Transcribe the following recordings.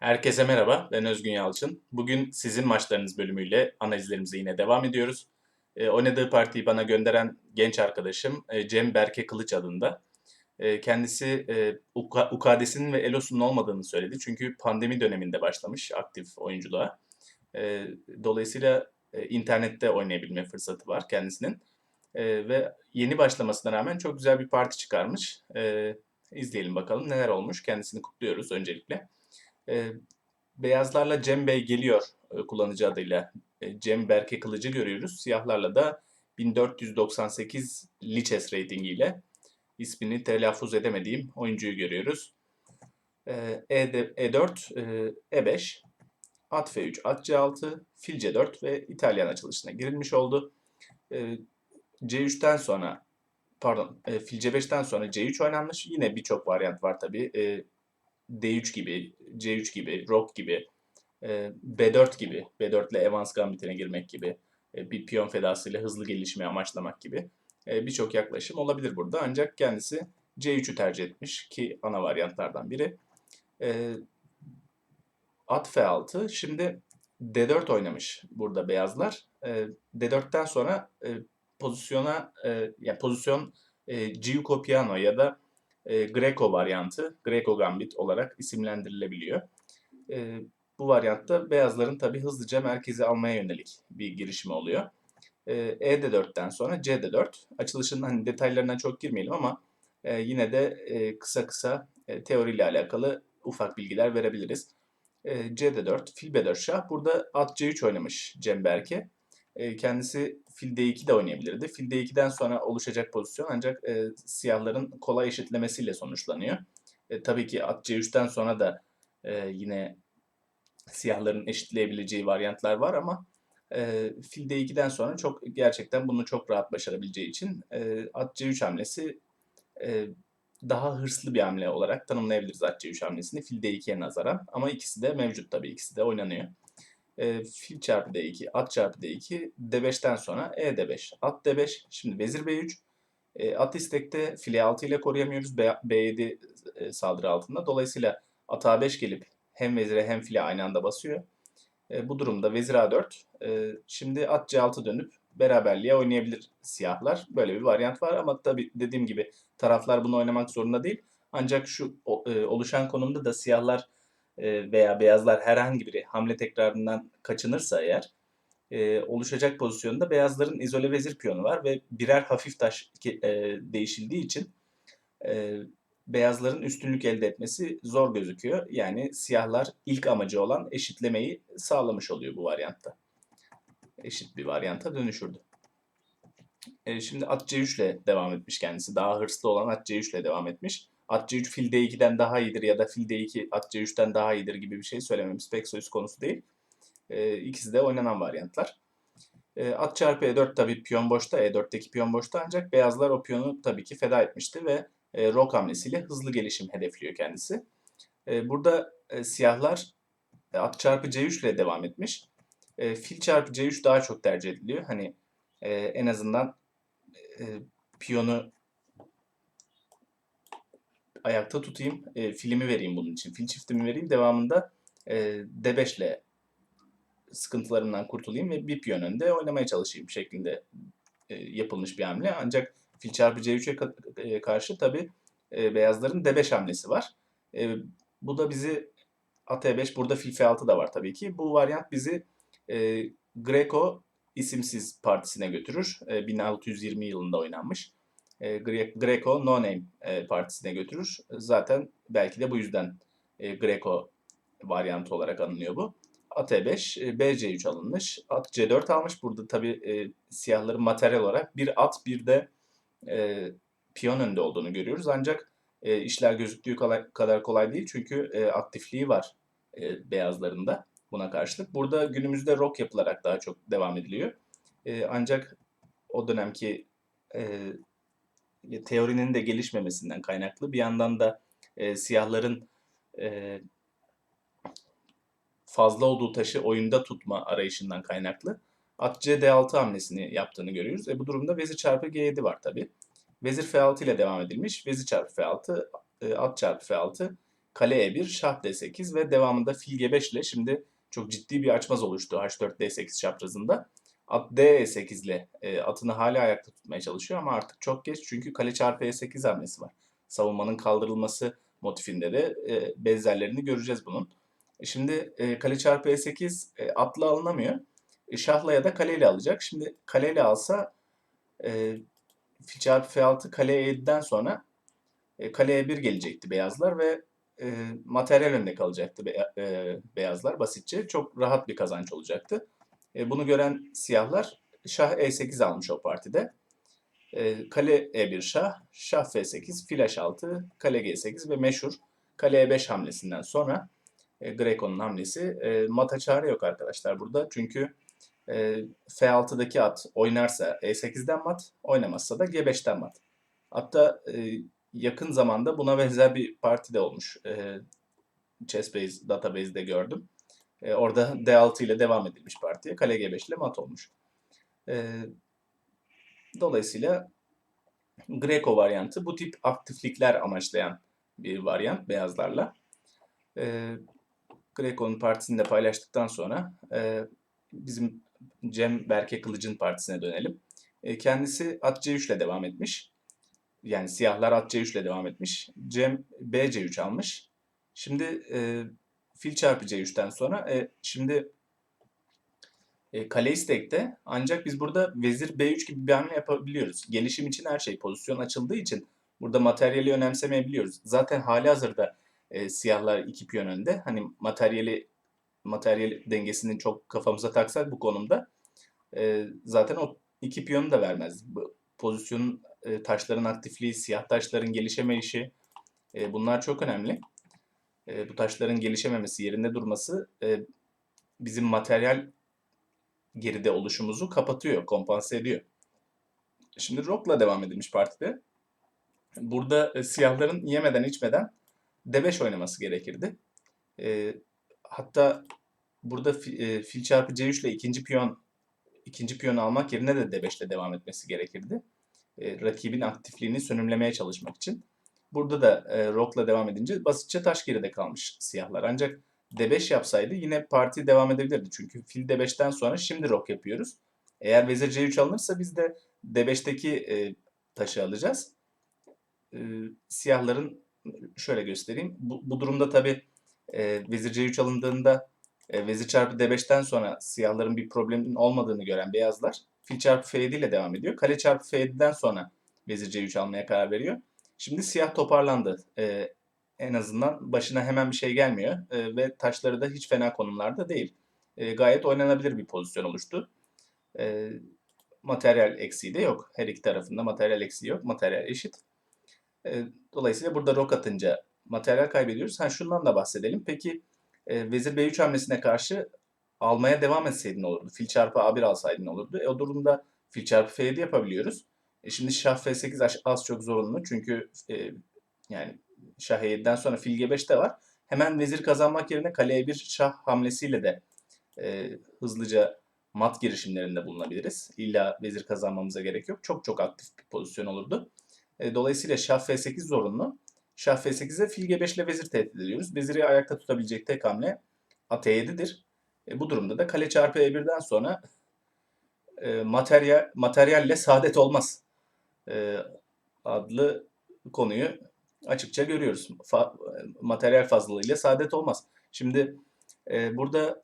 Herkese merhaba, ben Özgün Yalçın. Bugün sizin maçlarınız bölümüyle analizlerimize yine devam ediyoruz. E, oynadığı partiyi bana gönderen genç arkadaşım e, Cem Berke Kılıç adında. E, kendisi e, UK, ve ELOS'un olmadığını söyledi. Çünkü pandemi döneminde başlamış aktif oyunculuğa. E, dolayısıyla e, internette oynayabilme fırsatı var kendisinin. E, ve yeni başlamasına rağmen çok güzel bir parti çıkarmış. E, izleyelim bakalım neler olmuş. Kendisini kutluyoruz öncelikle. E, beyazlarla Cem Bey geliyor e, kullanıcı adıyla. E, Cem Berke Kılıcı görüyoruz. Siyahlarla da 1498 Lichess ratingiyle ismini telaffuz edemediğim oyuncuyu görüyoruz. E, E4, E4 e, E5, At F3, At C6, Fil C4 ve İtalyan açılışına girilmiş oldu. E, C3'ten sonra pardon e, Fil C5'ten sonra C3 oynanmış. Yine birçok varyant var tabii. E, D3 gibi, C3 gibi, Rock gibi, e, B4 gibi, B4 ile Evans Gambit'ine girmek gibi, e, bir piyon fedasıyla hızlı gelişmeyi amaçlamak gibi e, birçok yaklaşım olabilir burada. Ancak kendisi C3'ü tercih etmiş ki ana varyantlardan biri. E, at F6. Şimdi D4 oynamış burada beyazlar. E, D4'ten sonra pozisyona e, yani pozisyon e, Piano ya da e, Greco varyantı, Greco Gambit olarak isimlendirilebiliyor. E, bu varyantta beyazların tabi hızlıca merkezi almaya yönelik bir girişimi oluyor. E, ED4'ten sonra CD4. Açılışın hani detaylarına çok girmeyelim ama e, yine de e, kısa kısa e, teoriyle alakalı ufak bilgiler verebiliriz. E, CD4, fil B4 şah. Burada at C3 oynamış Cem Berke. Kendisi fil D2 de oynayabilirdi. Fil D2'den sonra oluşacak pozisyon ancak e, siyahların kolay eşitlemesiyle sonuçlanıyor. E, tabii ki at C3'ten sonra da e, yine siyahların eşitleyebileceği varyantlar var ama e, fil D2'den sonra çok gerçekten bunu çok rahat başarabileceği için e, at C3 hamlesi e, daha hırslı bir hamle olarak tanımlayabiliriz at C3 hamlesini fil D2'ye nazaran. Ama ikisi de mevcut tabii ikisi de oynanıyor e, fil çarpı d2, at çarpı d2, d5'ten sonra e d5, at d5, şimdi vezir b3. E, at istekte file 6 ile koruyamıyoruz B, b7 e, saldırı altında. Dolayısıyla at a5 gelip hem vezire hem file aynı anda basıyor. E, bu durumda vezir a4. E, şimdi at c6 dönüp beraberliğe oynayabilir siyahlar. Böyle bir varyant var ama tabi dediğim gibi taraflar bunu oynamak zorunda değil. Ancak şu e, oluşan konumda da siyahlar veya beyazlar herhangi biri hamle tekrarından kaçınırsa eğer e, oluşacak pozisyonda beyazların izole vezir piyonu var ve birer hafif taş e, değişildiği için e, beyazların üstünlük elde etmesi zor gözüküyor. Yani siyahlar ilk amacı olan eşitlemeyi sağlamış oluyor bu varyantta. Eşit bir varyanta dönüşürdü. E, şimdi at C3 ile devam etmiş kendisi. Daha hırslı olan at C3 ile devam etmiş at C3 fil D2'den daha iyidir ya da fil D2 at C3'ten daha iyidir gibi bir şey söylememiz pek söz konusu değil. E, ikisi de oynanan varyantlar. E, at çarpı E4 tabi piyon boşta. E4'teki piyon boşta ancak beyazlar o piyonu tabii ki feda etmişti ve e, rok hamlesiyle hızlı gelişim hedefliyor kendisi. E, burada e, siyahlar e, at çarpı C3 ile devam etmiş. E, fil çarpı C3 daha çok tercih ediliyor. Hani e, en azından e, piyonu ayakta tutayım. E, filmi vereyim bunun için. Fil çiftimi vereyim. Devamında e, D5 ile sıkıntılarımdan kurtulayım ve bir piyon önde oynamaya çalışayım şeklinde e, yapılmış bir hamle. Ancak fil çarpı C3'e e, karşı tabi e, beyazların D5 hamlesi var. E, bu da bizi at E5 burada fil F6 da var tabii ki. Bu varyant bizi e, Greco isimsiz partisine götürür. E, 1620 yılında oynanmış e, Greco No Name e, partisine götürür. Zaten belki de bu yüzden e, Greco varyantı olarak anılıyor bu. At E5, e, BC3 alınmış. At C4 almış. Burada tabi e, siyahların materyal olarak bir at bir de e, piyon önünde olduğunu görüyoruz. Ancak e, işler gözüktüğü kadar kolay değil. Çünkü e, aktifliği var e, beyazlarında buna karşılık. Burada günümüzde rock yapılarak daha çok devam ediliyor. E, ancak o dönemki e, teorinin de gelişmemesinden kaynaklı bir yandan da e, siyahların e, fazla olduğu taşı oyunda tutma arayışından kaynaklı at C D6 hamlesini yaptığını görüyoruz. E, bu durumda vezir çarpı G7 var tabi. Vezir F6 ile devam edilmiş. Vezir çarpı F6, e, at çarpı F6, kale E1, şah D8 ve devamında fil G5 ile şimdi çok ciddi bir açmaz oluştu H4 D8 çaprazında. At D8 ile e, atını hala ayakta tutmaya çalışıyor ama artık çok geç çünkü kale çarpı E8 hamlesi var. Savunmanın kaldırılması motifinde de e, benzerlerini göreceğiz bunun. E, Şimdi e, kale çarpı E8 e, atla alınamıyor. E, şahla ya da kaleyle alacak. Şimdi kaleyle alsa e, fil çarpı F6 kale E7'den sonra e, kale E1 gelecekti beyazlar ve e, materyal önde kalacaktı be- e, beyazlar basitçe. Çok rahat bir kazanç olacaktı. E, bunu gören siyahlar şah E8 almış o partide. E, kale E1 şah, şah F8, fil H6, kale G8 ve meşhur kale E5 hamlesinden sonra e, Greco'nun hamlesi. E, mata çare yok arkadaşlar burada. Çünkü e, F6'daki at oynarsa E8'den mat, oynamazsa da G5'ten mat. Hatta e, yakın zamanda buna benzer bir parti de olmuş. E, Chessbase database'de gördüm. E, orada D6 ile devam edilmiş partiye. Kale G5 ile mat olmuş. E, dolayısıyla Greco varyantı bu tip aktiflikler amaçlayan bir varyant beyazlarla. E, Greco'nun partisini de paylaştıktan sonra e, bizim Cem Berke Kılıç'ın partisine dönelim. E, kendisi at C3 ile devam etmiş. Yani siyahlar at C3 ile devam etmiş. Cem B C3 almış. Şimdi e, fil çarpı C3'ten sonra e, şimdi e, kale istekte ancak biz burada vezir B3 gibi bir hamle yapabiliyoruz. Gelişim için her şey pozisyon açıldığı için burada materyali önemsemeyebiliyoruz. Zaten hali hazırda e, siyahlar iki piyon önde. Hani materyali materyal dengesini çok kafamıza taksak bu konumda e, zaten o iki piyonu da vermez. Bu pozisyonun e, taşların aktifliği, siyah taşların gelişemeyişi e, bunlar çok önemli. E, bu taşların gelişememesi, yerinde durması e, bizim materyal geride oluşumuzu kapatıyor, kompanse ediyor. Şimdi Rock'la devam edilmiş partide. Burada e, siyahların yemeden içmeden D5 oynaması gerekirdi. E, hatta burada fi, e, fil çarpı C3 ile ikinci piyon ikinci piyonu almak yerine de D5 ile devam etmesi gerekirdi. E, rakibin aktifliğini sönümlemeye çalışmak için. Burada da e, Rock'la devam edince basitçe taş geride kalmış siyahlar. Ancak D5 yapsaydı yine parti devam edebilirdi. Çünkü fil D5'ten sonra şimdi Rock yapıyoruz. Eğer vezir C3 alınırsa biz de D5'teki e, taşı alacağız. E, siyahların şöyle göstereyim. Bu, bu durumda tabi e, vezir C3 alındığında e, vezir çarpı D5'ten sonra siyahların bir problemin olmadığını gören beyazlar fil çarpı F7 ile devam ediyor. Kale çarpı F7'den sonra vezir C3 almaya karar veriyor. Şimdi siyah toparlandı. E, en azından başına hemen bir şey gelmiyor e, ve taşları da hiç fena konumlarda değil. E, gayet oynanabilir bir pozisyon oluştu. E, materyal eksiği de yok. Her iki tarafında materyal eksiği yok. Materyal eşit. E, dolayısıyla burada rok atınca materyal kaybediyoruz. Ha şundan da bahsedelim. Peki e, vezir B3 hamlesine karşı almaya devam etseydin olurdu. Fil çarpı A1 alsaydın olurdu. E, o durumda fil çarpı F7 yapabiliyoruz. E, şimdi şah F8 az- çok zorunlu. Çünkü e, yani şah E7'den sonra fil G5 de var. Hemen vezir kazanmak yerine kale E1 şah hamlesiyle de e, hızlıca mat girişimlerinde bulunabiliriz. İlla vezir kazanmamıza gerek yok. Çok çok aktif bir pozisyon olurdu. E, dolayısıyla şah F8 zorunlu. Şah F8'e fil G5 ile vezir tehdit ediyoruz. Veziri ayakta tutabilecek tek hamle at E7'dir. E, bu durumda da kale çarpı E1'den sonra e, materyal materyalle saadet olmaz e, adlı konuyu açıkça görüyoruz. Fa, materyal fazlalığıyla saadet olmaz. Şimdi e, burada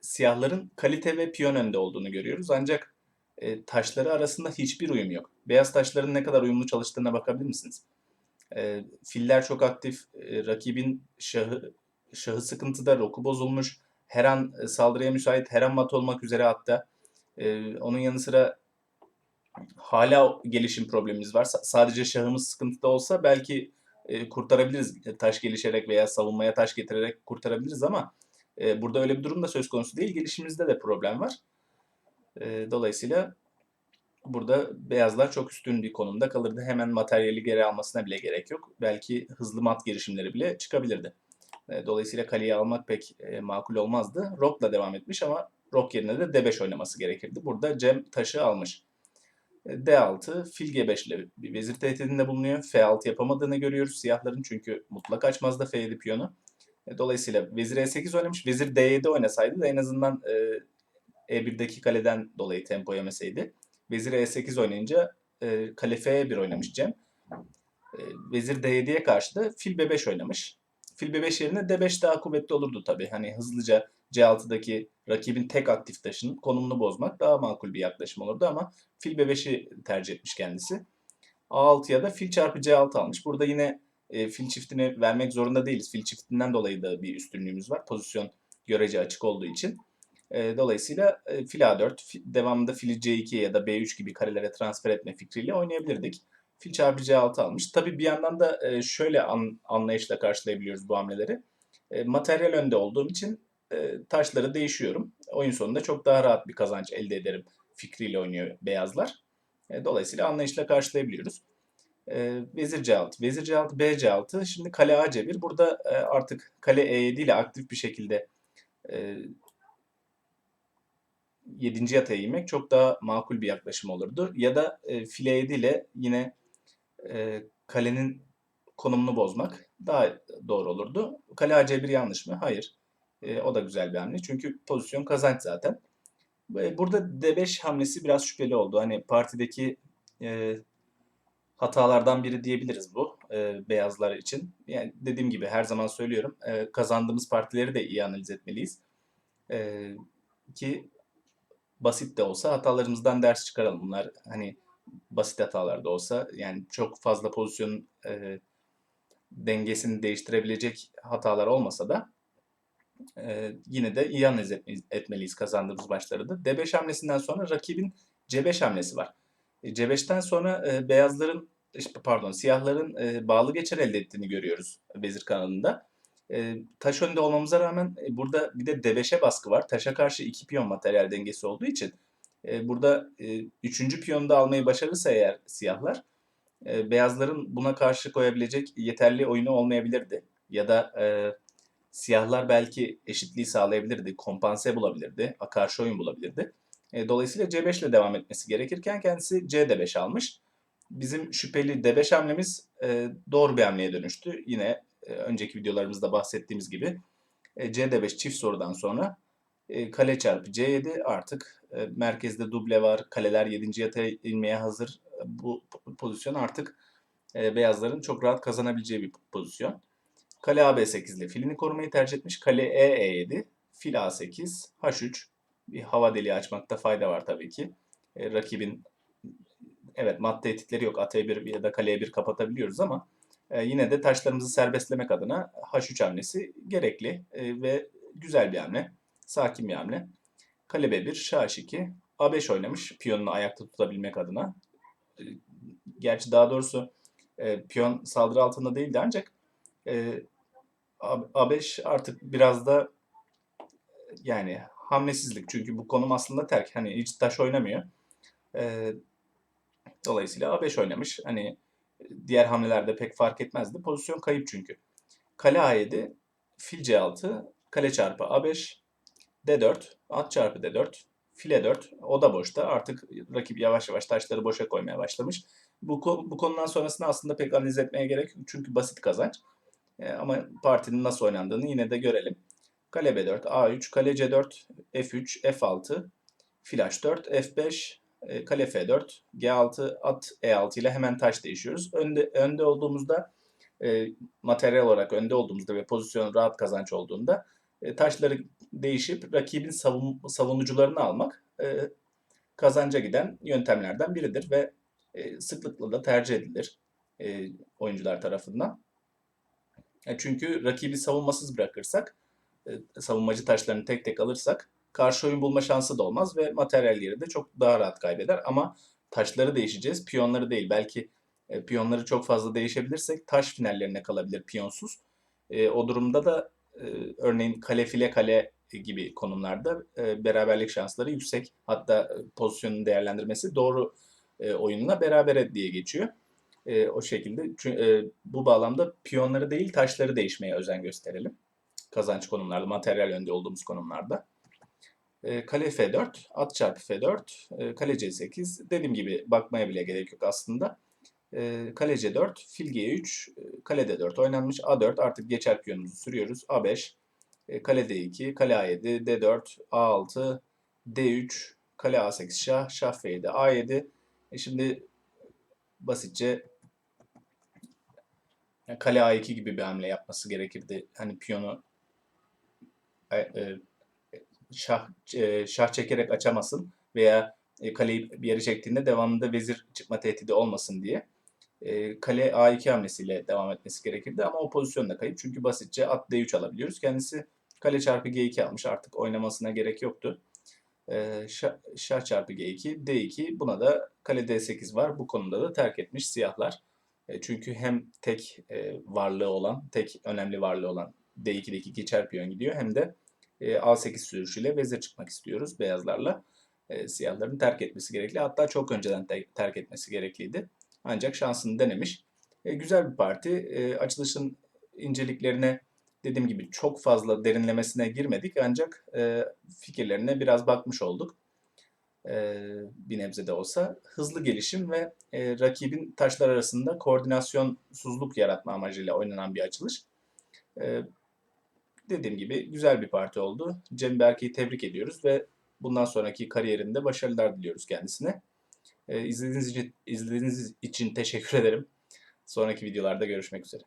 siyahların kalite ve piyon önde olduğunu görüyoruz. Ancak e, taşları arasında hiçbir uyum yok. Beyaz taşların ne kadar uyumlu çalıştığına bakabilir misiniz? E, filler çok aktif. E, rakibin şahı, şahı sıkıntıda, roku bozulmuş. Her an e, saldırıya müsait, her an mat olmak üzere hatta. E, onun yanı sıra hala gelişim problemimiz var. Sa- sadece şahımız sıkıntıda olsa belki e, kurtarabiliriz. E, Taş gelişerek veya savunmaya taş getirerek kurtarabiliriz ama e, burada öyle bir durum da söz konusu değil. Gelişimizde de problem var. E, dolayısıyla burada beyazlar çok üstün bir konumda kalırdı. Hemen materyali geri almasına bile gerek yok. Belki hızlı mat girişimleri bile çıkabilirdi. E, dolayısıyla kaleyi almak pek e, makul olmazdı. Rock'la devam etmiş ama Rock yerine de D5 oynaması gerekirdi. Burada Cem taşı almış. E, D6, fil G5 ile bir vezir tehdidinde bulunuyor. F6 yapamadığını görüyoruz siyahların çünkü mutlak açmazda F7 piyonu. E, Dolayısıyla vezir E8 oynamış. Vezir D7 oynasaydı da en azından e, E1'deki kaleden dolayı tempo yemeseydi. Vezir E8 oynayınca e, kale F1 oynamış Cem. E, vezir D7'ye karşı da fil B5 oynamış. Fil B5 yerine D5 daha kuvvetli olurdu tabii. Hani hızlıca C6'daki rakibin tek aktif taşının konumunu bozmak daha makul bir yaklaşım olurdu ama fil B5'i tercih etmiş kendisi. A6'ya da fil çarpı C6 almış. Burada yine e, fil çiftini vermek zorunda değiliz. Fil çiftinden dolayı da bir üstünlüğümüz var. Pozisyon görece açık olduğu için. E, dolayısıyla e, fil A4, fi- devamında fili C2 ya da B3 gibi karelere transfer etme fikriyle oynayabilirdik. Fil çarpı C6 almış. Tabii bir yandan da e, şöyle an, anlayışla karşılayabiliyoruz bu hamleleri. E, materyal önde olduğum için e, taşları değişiyorum. Oyun sonunda çok daha rahat bir kazanç elde ederim fikriyle oynuyor beyazlar. E, dolayısıyla anlayışla karşılayabiliyoruz. E, vezir C6, vezir C6, B C6. Şimdi kale A C1. Burada artık kale E7 ile aktif bir şekilde e, 7. yataya inmek çok daha makul bir yaklaşım olurdu. Ya da e, file 7 ile yine kalenin konumunu bozmak daha doğru olurdu. Kale AC1 yanlış mı? Hayır. E, o da güzel bir hamle. Çünkü pozisyon kazanç zaten. Ve Burada D5 hamlesi biraz şüpheli oldu. Hani partideki e, hatalardan biri diyebiliriz bu e, beyazlar için. Yani dediğim gibi her zaman söylüyorum e, kazandığımız partileri de iyi analiz etmeliyiz. E, ki basit de olsa hatalarımızdan ders çıkaralım. Bunlar hani basit hatalar da olsa yani çok fazla pozisyon e, dengesini değiştirebilecek hatalar olmasa da e, yine de iyi analiz etme- etmeliyiz kazandığımız maçları da. D5 hamlesinden sonra rakibin C5 hamlesi var. E, C5'ten sonra e, beyazların pardon siyahların e, bağlı geçer elde ettiğini görüyoruz vezir kanalında. Taş önde olmamıza rağmen burada bir de D5'e baskı var. Taşa karşı iki piyon materyal dengesi olduğu için burada üçüncü piyonu da almayı başarırsa eğer siyahlar beyazların buna karşı koyabilecek yeterli oyunu olmayabilirdi. Ya da siyahlar belki eşitliği sağlayabilirdi, kompanse bulabilirdi, karşı oyun bulabilirdi. E, dolayısıyla C5 ile devam etmesi gerekirken kendisi C5 almış. Bizim şüpheli D5 hamlemiz e, doğru bir hamleye dönüştü. Yine e, önceki videolarımızda bahsettiğimiz gibi e, C5 çift sorudan sonra e, kale çarpı C7 artık e, merkezde duble var. Kaleler 7. yatağa inmeye hazır. E, Bu po- pozisyon artık e, beyazların çok rahat kazanabileceği bir pozisyon. Kale AB8 ile filini korumayı tercih etmiş. Kale E E7, fil A8, H3. Bir hava deliği açmakta fayda var tabii ki. E, rakibin evet mat tehditleri yok. At E1 ya da kale E1 kapatabiliyoruz ama e, yine de taşlarımızı serbestlemek adına H3 hamlesi gerekli e, ve güzel bir hamle. Sakin bir hamle. Kale B1, Şah H2, A5 oynamış piyonunu ayakta tutabilmek adına. E, gerçi daha doğrusu e, piyon saldırı altında değildi ancak e, A- A5 artık biraz da yani hamlesizlik. Çünkü bu konum aslında terk. Hani hiç taş oynamıyor. E, dolayısıyla A5 oynamış. Hani diğer hamlelerde pek fark etmezdi. Pozisyon kayıp çünkü. Kale A7, fil C6, kale çarpı A5, D4, at çarpı D4, file 4. O da boşta. Artık rakip yavaş yavaş taşları boşa koymaya başlamış. Bu, bu konudan sonrasını aslında pek analiz etmeye gerek yok. Çünkü basit kazanç. E, ama partinin nasıl oynandığını yine de görelim. Kale B4, A3, kale C4, F3, F6, fil H4, F5, e, kale F4, G6, at E6 ile hemen taş değişiyoruz. Önde, önde olduğumuzda e, materyal olarak önde olduğumuzda ve pozisyon rahat kazanç olduğunda e, taşları değişip rakibin savun, savunucularını almak kazanca giden yöntemlerden biridir ve sıklıkla da tercih edilir oyuncular tarafından. E, çünkü rakibi savunmasız bırakırsak, e, savunmacı taşlarını tek tek alırsak karşı oyun bulma şansı da olmaz ve materyalleri de çok daha rahat kaybeder. Ama taşları değişeceğiz, piyonları değil. Belki e, piyonları çok fazla değişebilirsek taş finallerine kalabilir piyonsuz. O durumda da örneğin kale file kale gibi konumlarda beraberlik şansları yüksek. Hatta pozisyonun değerlendirmesi doğru oyunla berabere diye geçiyor. E, o şekilde Çü- e, bu bağlamda piyonları değil taşları değişmeye özen gösterelim. Kazanç konumlarda, materyal önde olduğumuz konumlarda. E, kale F4, at çarpı F4, e, kale C8. Dediğim gibi bakmaya bile gerek yok aslında. E, kale C4, fil G3, e, kale D4 oynanmış. A4 artık geçer piyonumuzu sürüyoruz. A5, e, kale D2, kale A7, D4, A6, D3, kale A8 şah, şah F7, A7. E şimdi basitçe yani kale A2 gibi bir hamle yapması gerekirdi. Hani piyonu e, e, şah e, şah çekerek açamasın veya e, kaleyi bir yere çektiğinde devamında vezir çıkma tehdidi olmasın diye e, kale A2 hamlesiyle devam etmesi gerekirdi ama o pozisyonda kayıp çünkü basitçe at D3 alabiliyoruz. Kendisi kale çarpı G2 almış artık oynamasına gerek yoktu. E, şah, çarpı G2 D2 buna da kale D8 var. Bu konuda da terk etmiş siyahlar. E, çünkü hem tek e, varlığı olan, tek önemli varlığı olan D2'deki geçer piyon gidiyor hem de e, A8 sürüşüyle vezir çıkmak istiyoruz beyazlarla. Siyahların terk etmesi gerekli. Hatta çok önceden te- terk etmesi gerekliydi. Ancak şansını denemiş. Güzel bir parti. Açılışın inceliklerine dediğim gibi çok fazla derinlemesine girmedik ancak fikirlerine biraz bakmış olduk. E, bir nebze de olsa. Hızlı gelişim ve e, rakibin taşlar arasında koordinasyonsuzluk yaratma amacıyla oynanan bir açılış. E, dediğim gibi güzel bir parti oldu. Cem Berke'yi tebrik ediyoruz ve bundan sonraki kariyerinde başarılar diliyoruz kendisine. İzlediğiniz için, izlediğiniz için teşekkür ederim. Sonraki videolarda görüşmek üzere.